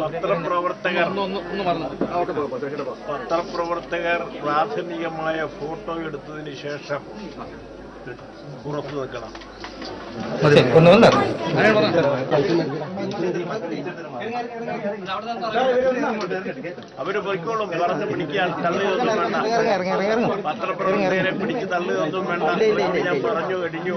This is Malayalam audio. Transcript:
പത്രപ്രവർത്തകർ പത്രപ്രവർത്തകർ പ്രാഥമികമായ ഫോട്ടോ എടുത്തതിന് ശേഷം പുറത്തു നിൽക്കണം അവർ പൊയ്ക്കോളും പറഞ്ഞ് പിടിക്കാൻ തള്ളുകയൊന്നും വേണ്ട. പത്രപ്രവർത്തകരെ പിടിച്ച് തള്ളുകയൊന്നും വേണ്ട. ഞാൻ പറഞ്ഞു കഴിഞ്ഞു